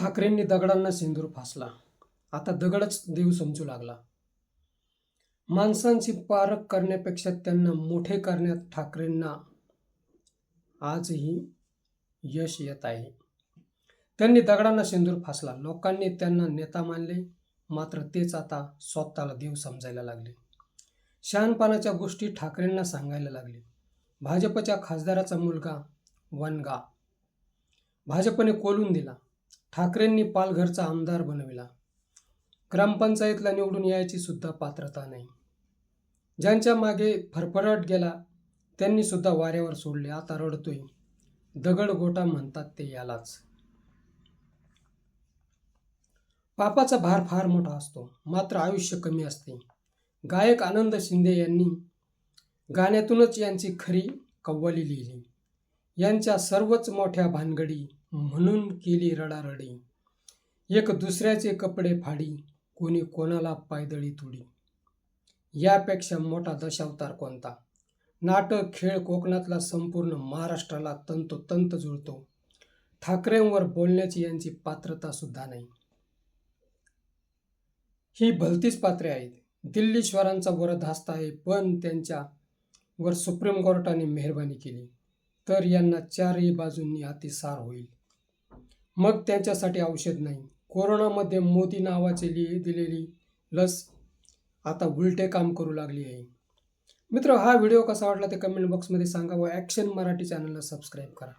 ठाकरेंनी दगडांना सिंदूर फासला. आता दगडच देव समजू लागला. माणसांची पारख करण्यापेक्षा त्यांना मोठे करण्यात ठाकरेंना आजही यश येत आहे. त्यांनी दगडांना सिंदूर फासला. लोकांनी त्यांना नेता मानले. मात्र तेच आता स्वतःला देव समजायला लागले. शहाणपणाच्या गोष्टी ठाकरेंना सांगायला लागले. भाजपच्या खासदाराचा मुलगा वनगा. भाजपने कोलून दिला. ठाकरेंनी पालघरचा आमदार बनविला. ग्रामपंचायतला निवडून यायची सुद्धा पात्रता नाही. ज्यांच्या मागे फरफराट गेला त्यांनी सुद्धा वाऱ्यावर सोडले. आता रडतोय. दगड गोटा म्हणतात ते यालाच. पापाचा भार फार मोठा असतो. मात्र आयुष्य कमी असते. गायक आनंद शिंदे यांनी गाण्यातूनच यांची खरी कव्वाली लिहिली. यांच्या सर्वच मोठ्या भानगडी म्हणून केली रडारडी. एक दुसऱ्याचे कपडे फाडी कोणी कोणाला पायदळी तुडी. यापेक्षा मोठा दशावतार कोणता? नाटक खेळ कोकणातला संपूर्ण महाराष्ट्राला तंतोतंत जुळतो. ठाकरेंवर बोलण्याची यांची पात्रता सुद्धा नाही. ही भलतीच पात्रे आहेत. दिल्लीश्वरांचा वरदहस्त आहे पण त्यांच्यावर सुप्रीम कोर्टाने मेहरबानी केली. तर यांना चारही बाजूंनी अतिसार होईल. मग त्यांच्यासाठी औषध नाही. कोरोनामध्ये मोदी नावाचे लिहि दिलेली लस आता उलटे काम करू लागली आहे. मित्र हा व्हिडिओ कसा वाटला ते कमेंट बॉक्समध्ये सांगा व ॲक्शन मराठी चॅनलला सबस्क्राईब करा.